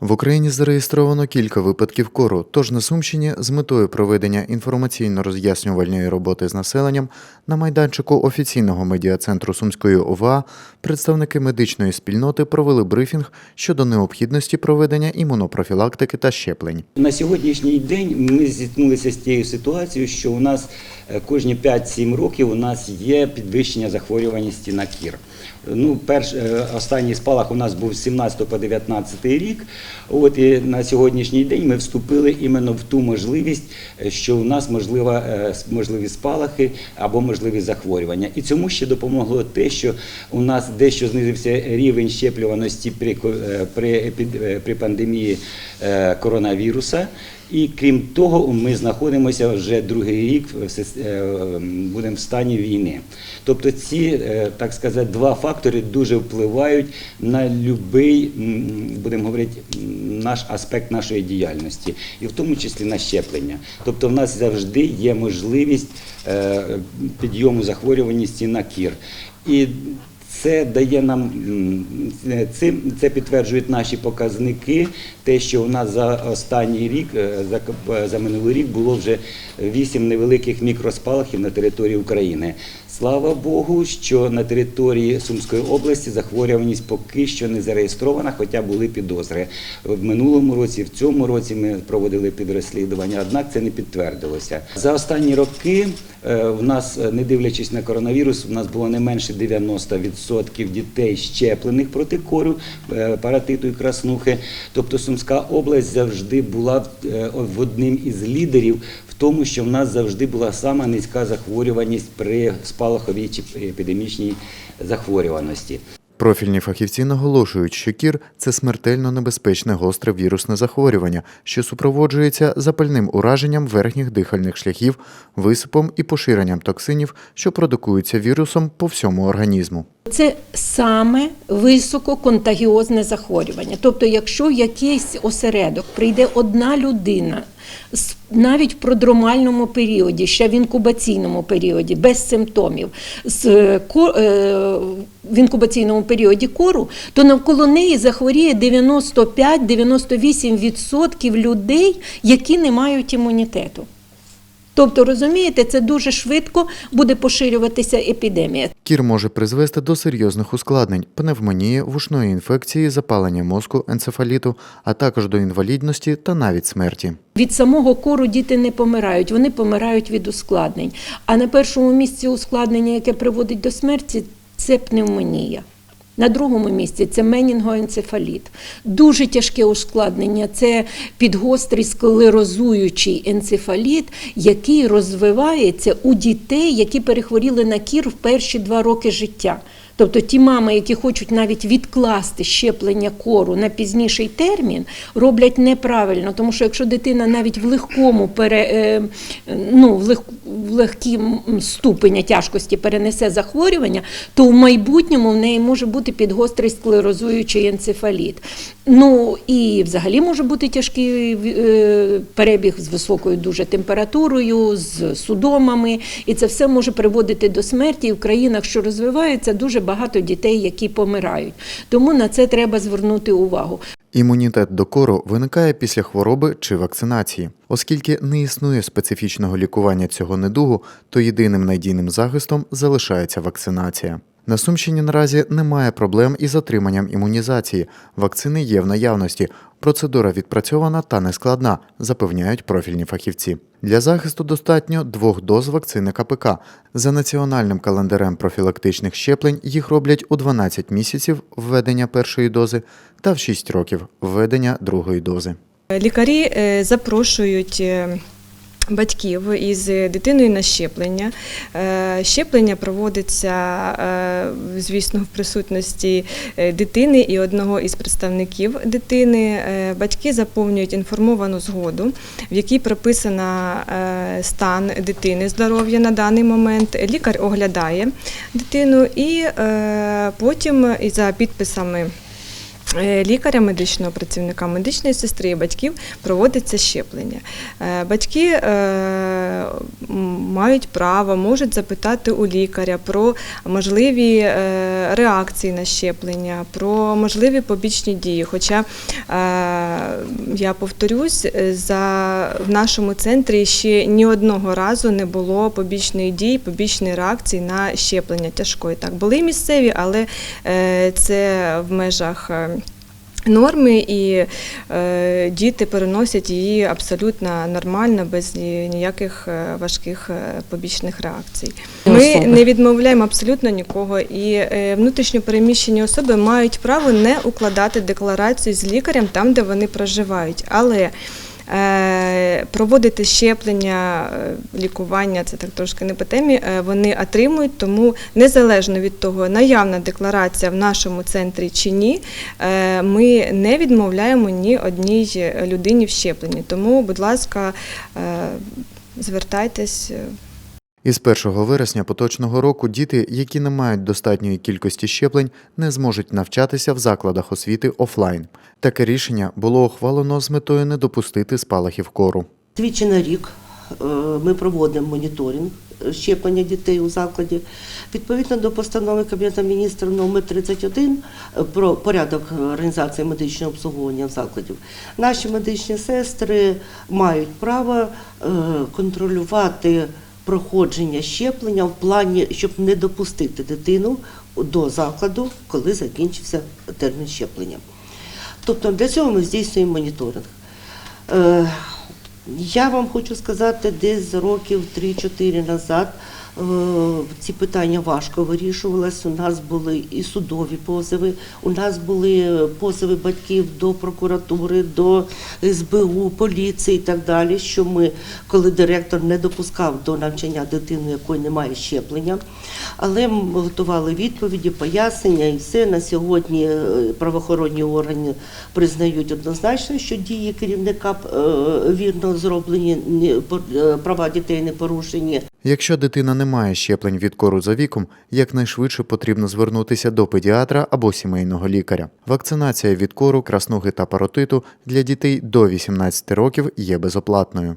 В Україні зареєстровано кілька випадків кору. Тож на Сумщині з метою проведення інформаційно-роз'яснювальної роботи з населенням на майданчику офіційного медіа-центру Сумської ОВА представники медичної спільноти провели брифінг щодо необхідності проведення імунопрофілактики та щеплень. На сьогоднішній день ми зіткнулися з тією ситуацією, що у нас е, кожні 5-7 років у нас є підвищення захворюваності на кір. Ну, перш, е, останній спалах у нас був з 17 по 19 рік. От і на сьогоднішній день ми вступили іменно в ту можливість, е, що у нас можлива, е, можливі спалахи або можливі захворювання. І цьому ще допомогло те, що у нас дещо знизився рівень щеплюваності при, при, при пандемії коронавіруса. І крім того, ми знаходимося вже другий рік в е, будемо в стані війни. Тобто ці, е, так сказати, два фактори дуже впливають на будь-який, будемо говорити, наш аспект нашої діяльності, і в тому числі на щеплення. Тобто, в нас завжди є можливість е, підйому захворюваності на кір. І це дає нам цим це підтверджують наші показники. Те, що у нас за останній рік, е, за, к- за минулий рік було вже вісім невеликих мікроспалахів на території України. Слава Богу, що на території Сумської області захворюваність поки що не зареєстрована, хоча були підозри. В минулому році, в цьому році ми проводили підрозслідування, однак це не підтвердилося. За останні роки е, в нас, е, не дивлячись на коронавірус, у нас було не менше 90% дітей щеплених проти кору, е, паратиту і краснухи. Тобто Сумська область завжди була е, в одним із лідерів в тому, що в нас завжди була сама низька захворюваність при спалаховій чи епідемічній захворюваності. Профільні фахівці наголошують, що кір це смертельно небезпечне гостре вірусне захворювання, що супроводжується запальним ураженням верхніх дихальних шляхів, висипом і поширенням токсинів, що продукуються вірусом по всьому організму. Це саме висококонтагіозне захворювання. Тобто, якщо в якийсь осередок прийде одна людина навіть в продромальному періоді, ще в інкубаційному періоді, без симптомів, е, е, в інкубаційному періоді кору, то навколо неї захворіє 95-98% людей, які не мають імунітету. Тобто, розумієте, це дуже швидко буде поширюватися епідемія. Кір може призвести до серйозних ускладнень пневмонії, вушної інфекції, запалення мозку, енцефаліту, а також до інвалідності та навіть смерті. Від самого кору діти не помирають, вони помирають від ускладнень. А на першому місці ускладнення, яке приводить до смерті, це пневмонія. На другому місці це менінгоенцефаліт. Дуже тяжке ускладнення це підгострий склерозуючий енцефаліт, який розвивається у дітей, які перехворіли на кір в перші два роки життя. Тобто ті мами, які хочуть навіть відкласти щеплення кору на пізніший термін, роблять неправильно, тому що якщо дитина навіть в легкому пере, е, ну, в, лег, в легкім ступеня тяжкості перенесе захворювання, то в майбутньому в неї може бути підгострий склерозуючий енцефаліт. Ну і взагалі може бути тяжкий е, перебіг з високою дуже температурою, з судомами, і це все може приводити до смерті. І в країнах, що розвиваються, дуже багато дітей, які помирають. Тому на це треба звернути увагу. Імунітет до кору виникає після хвороби чи вакцинації. Оскільки не існує специфічного лікування цього недугу, то єдиним надійним захистом залишається вакцинація. На Сумщині наразі немає проблем із отриманням імунізації. Вакцини є в наявності. Процедура відпрацьована та нескладна, запевняють профільні фахівці. Для захисту достатньо двох доз вакцини КПК. За національним календарем профілактичних щеплень їх роблять у 12 місяців введення першої дози та в 6 років введення другої дози. Лікарі е, запрошують. Батьків із дитиною на щеплення. Е, Щеплення проводиться, е, звісно, в присутності е, дитини і одного із представників дитини. Батьки заповнюють інформовану згоду, в якій прописано стан дитини, здоров'я на даний момент. Лікар оглядає дитину і потім за підписами лікаря, медичного працівника, медичної сестри і батьків проводиться щеплення. Е, Батьки е, мають право, можуть запитати у лікаря про можливі е, реакції на щеплення, про можливі побічні дії. Хоча, е, я повторюсь, е, за, в нашому центрі ще ні одного разу не було побічної дії, побічної реакції на щеплення тяжкої. Так, були місцеві, але е, це в межах. Норми і е, діти переносять її абсолютно нормально, без ніяких е, важких е, побічних реакцій. Ми не відмовляємо абсолютно нікого, і е, внутрішньо переміщені особи мають право не укладати декларацію з лікарем там, де вони проживають. Але проводити щеплення, е, лікування, це так трошки не по темі, е, вони отримують, тому незалежно від того, наявна декларація в нашому центрі чи ні, е, ми не відмовляємо ні одній людині в щепленні. Тому, будь ласка, е, звертайтесь. Із 1 вересня поточного року діти, які не мають достатньої кількості щеплень, не зможуть навчатися в закладах освіти офлайн. Таке рішення було ухвалено з метою не допустити спалахів кору. Двічі на рік е, ми проводимо моніторинг е, щеплення дітей у закладі. Відповідно до постанови Кабінету міністрів номер 31 е, про порядок організації медичного обслуговування в закладів, наші медичні сестри мають право контролювати проходження щеплення в плані, щоб не допустити дитину до закладу, коли закінчився термін щеплення. Тобто для цього ми здійснюємо моніторинг. Е, Я вам хочу сказати, десь років 3-4 назад ці питання важко вирішувалися. У нас були і судові позови, у нас були позови батьків до прокуратури, до СБУ, поліції і так далі. Що ми, коли директор не допускав до навчання дитини, якої немає щеплення, але ми готували відповіді, пояснення і все на сьогодні е, правоохоронні органи признають однозначно, що дії керівника е, вірно зроблені, ні- е, права дітей не порушені. Якщо дитина не має щеплень від кору за віком, якнайшвидше потрібно звернутися до педіатра або сімейного лікаря. Вакцинація від кору, красноги та паротиту для дітей до 18 років є безоплатною.